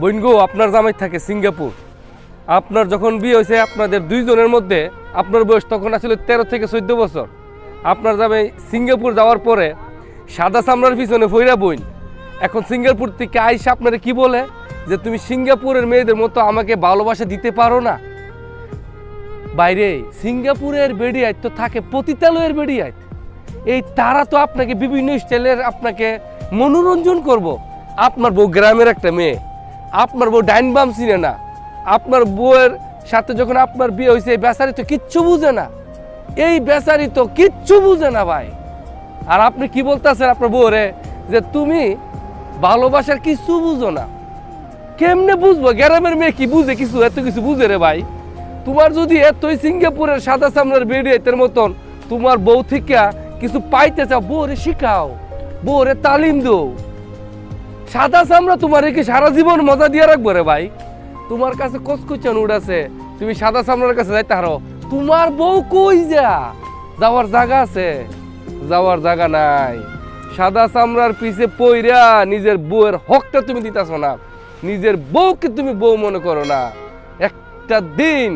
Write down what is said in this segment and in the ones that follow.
বইনগো, আপনার জামাই থাকে সিঙ্গাপুর। আপনার যখন বিয়ে হয়েছে, আপনাদের দুইজনের মধ্যে আপনার বয়স তখন আসলে তেরো থেকে চোদ্দ বছর। আপনার জামাই সিঙ্গাপুর যাওয়ার পরে সাদা চামড়ার পিছনে ফইরা বইন। এখন সিঙ্গাপুর থেকে আইসা আপনারা কি বলে? যে তুমি সিঙ্গাপুরের মেয়েদের মতো আমাকে ভালোবাসা দিতে পারো না। বাইরে, সিঙ্গাপুরের বেডিয়ায় তো থাকে পতিতালয়ের বেডিয়ায়। এই তারা তো আপনাকে বিভিন্ন স্টাইলের আপনাকে মনোরঞ্জন করব। আপনার বউ গ্রামের একটা মেয়ে। আপনার বউ ডাইন বাম চিনে না। আপনার বউয়ের সাথে যখন আপনার বিয়ে হয়েছে, এই বেচারি তো কিচ্ছু বুঝে না। এই বেচারি তো কিচ্ছু বুঝে না ভাই। আর আপনি কি বলতেছেন আপনার বউরে? যে তুমি ভালোবাসার কিছু বুঝো না। কেমনে বুঝব? গ্রামের মেয়ে কি বুঝে কিছু? এত কিছু বুঝে রে ভাই। তোমার যদি এতই সিঙ্গাপুরের সাদা সামনের বেরিয়েতের মতন তোমার বউ থেকে কিছু পাইতে চাও, বউরে শিখাও। বউরে তালিম দো সাদা চামড়া তোমার কি সারা জীবন মজা দিয়ে রাখব রে ভাই? তোমার কাছে কচকুচান উড়াছে তুমি সাদা চামড়ার কাছে যাইতে হারো। তোমার বউ কই যা? যাওয়ার জায়গা আছে, যাওয়ার জায়গা নাই। সাদা চামড়ার পিছে পইরা নিজের বউয়ের হকটা তুমি দিতাছ না। নিজের বউকে তুমি বউ মনে করো না। একটা দিন,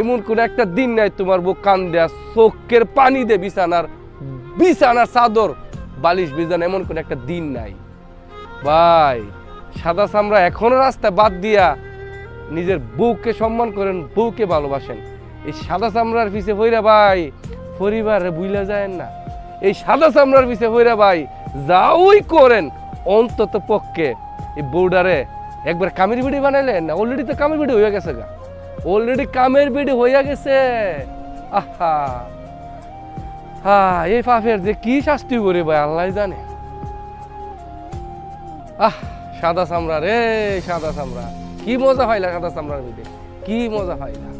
এমন কোন একটা দিন নাই তোমার বউ কান দেয়া চোখের পানি দে বিছানার বিছানার চাদর, বালিশ বিছানা, এমন কোন একটা দিন নাই। ভাই, সাদা চামড়া এখনও রাস্তা বাদ দিয়া নিজের বউকে সম্মান করেন, বউকে ভালোবাসেন। এই সাদা চামড়ার পিছে হইরা ভাই, পরিবারে বুইলা যায় না। এই সাদা চামড়ার পিছে হইরা ভাই যাওই করেন অন্তত পক্ষে। এই বউডারে একবার কামের বিড়ি বানাইলেন না? অলরেডি তো কামের বিড়ি হয়ে গেছে গা। অলরেডি কামের বিড়ি হইয়া গেছে। আহা। হা এই পাপের যে কি শাস্তি করে ভাই আল্লাহ জানে। আহ, সাদা চামড়া রে, সাদা চামড়া। কি মজা হয় না সাদা চামড়ার মধ্যে কি মজা হয় না?